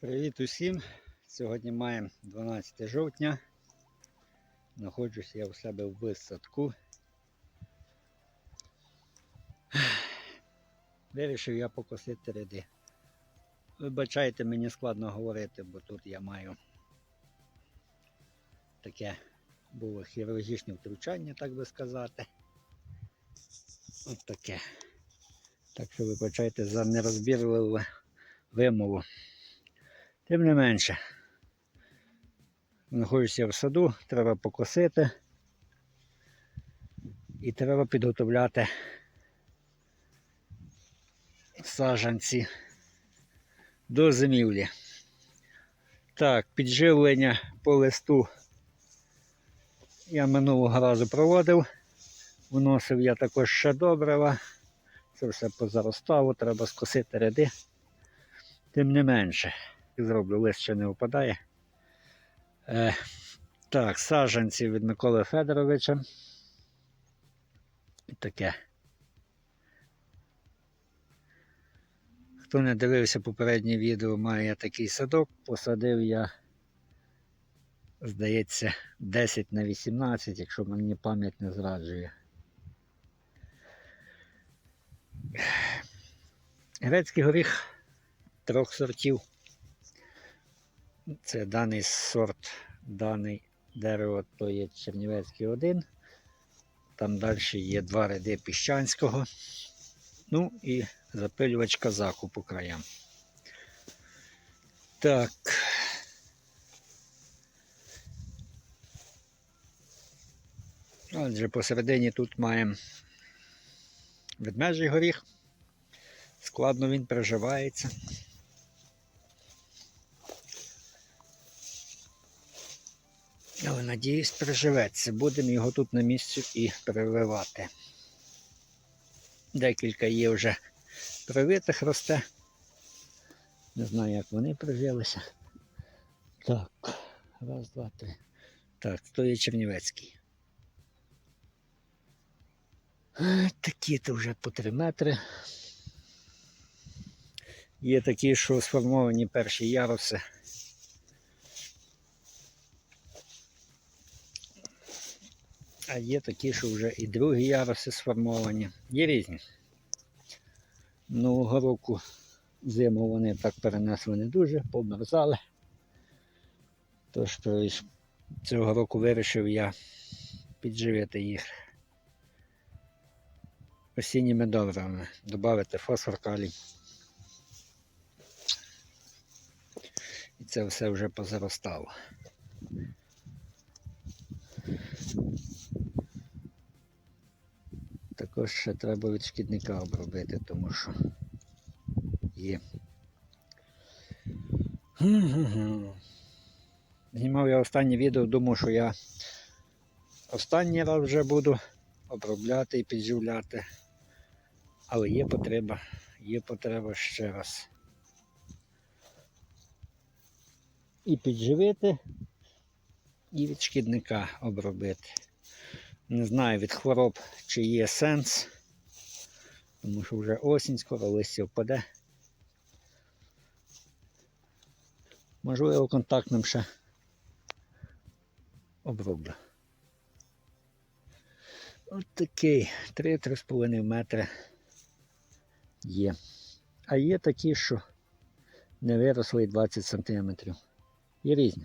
Привіт усім! Сьогодні маємо 12 жовтня. Знаходжусь я у себе в садку. Вирішив я покосити ряди. Вибачайте, мені складно говорити, бо тут я маю таке було хірургічне втручання, так би сказати. От таке. Так що вибачайте за нерозбірливу вимову. Тим не менше, знаходжуся в саду, треба покосити і треба підготовляти саджанці до зимівлі. Так, підживлення по листу я минулого разу проводив. Вносив я також ще добрива. Це все позаростало, треба скосити ряди. Тим не менше, зроблю, лист ще не випадає. Е, так, саджанці від Миколи Федоровича. І таке. Хто не дивився попереднє відео, має такий садок. Посадив я, здається, 10 на 18, якщо мені пам'ять не зраджує. Грецький горіх трьох сортів. Це даний сорт, даний дерево, то є Чернівецький один. Там далі є два ряди піщанського. Ну і запилювач казаку по краям. Так. Отже, посередині тут маємо ведмежий горіх. Складно він приживається. Надіюсь, приживеться. Будемо його тут на місці і прививати. Декілька є вже привитих росте. Не знаю, як вони прижилися. Так, раз, два, три. Так, то є Чернівецький. Е, Такі то вже по 3 метри. Є такі, що сформовані перші яруси. А є такі, що вже і другі яруси сформовані. Є різні. Нового року зиму вони так перенесли не дуже, померзали. Тож цього року вирішив я підживити їх осінніми добривами, додати фосфор калій. І це все вже позаростало. Також ще треба від шкідника обробити, тому що є. Знімав я останнє відео, думав, що я останній раз вже буду обробляти і підживляти. Але є потреба, є потреба ще раз. І підживити, і від шкідника обробити. Не знаю від хвороб, чи є сенс, тому що вже осінь, скоро листя впаде. Можливо, контактним ще оброблю. Ось такий 3-3,5 метри є. А є такі, що не виросли 20 сантиметрів. Є різні.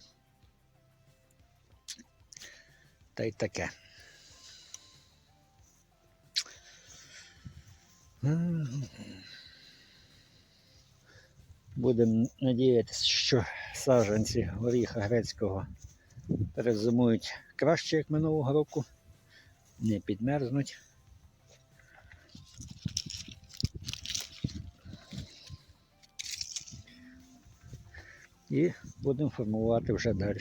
Та й таке. Будемо надіятися, що саджанці горіха грецького перезимують краще, як минулого року, не підмерзнуть. І будемо формувати вже далі.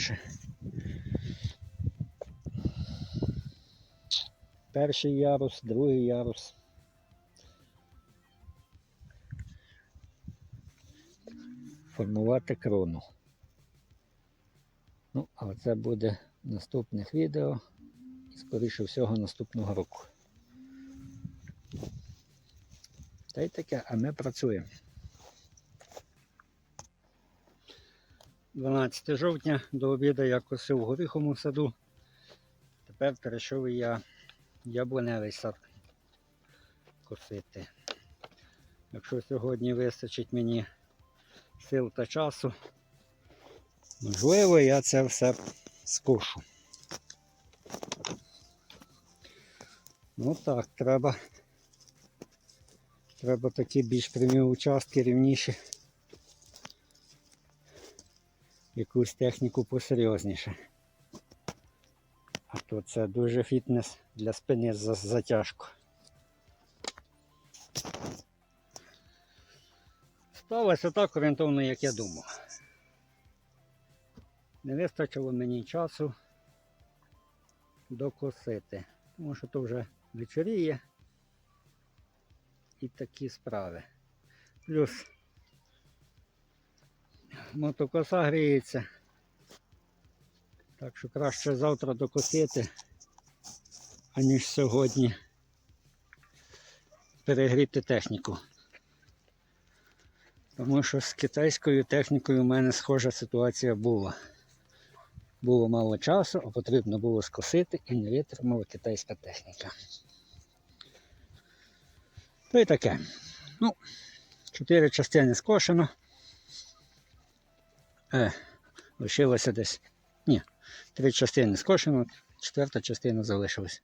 Перший ярус, другий ярус. Формувати крону. Ну, а це буде в наступних відео і, скоріше всього, наступного року. Та й таке, а ми працюємо. 12 жовтня до обіду я косив горіховому саду. Тепер перейшов я яблуневий сад косити. Якщо сьогодні вистачить мені сил та часу, можливо, я це все скушу. Ну так, треба. Треба такі більш прямі участки рівніші. Якусь техніку посерйозніше. А то це дуже фітнес для спини за затяжку. Сталося так орієнтовно, як я думав. Не вистачило мені часу докосити, тому що то вже вечоріє і такі справи. Плюс мотокоса гріється. Так що краще завтра докосити, аніж сьогодні перегріти техніку. Тому що з китайською технікою в мене схожа ситуація була. Було мало часу, а потрібно було скосити і не витримала китайська техніка. То і таке. Ну, чотири частини скошено. Е, лишилося десь. Ні, три частини скошено, четверта частина залишилась.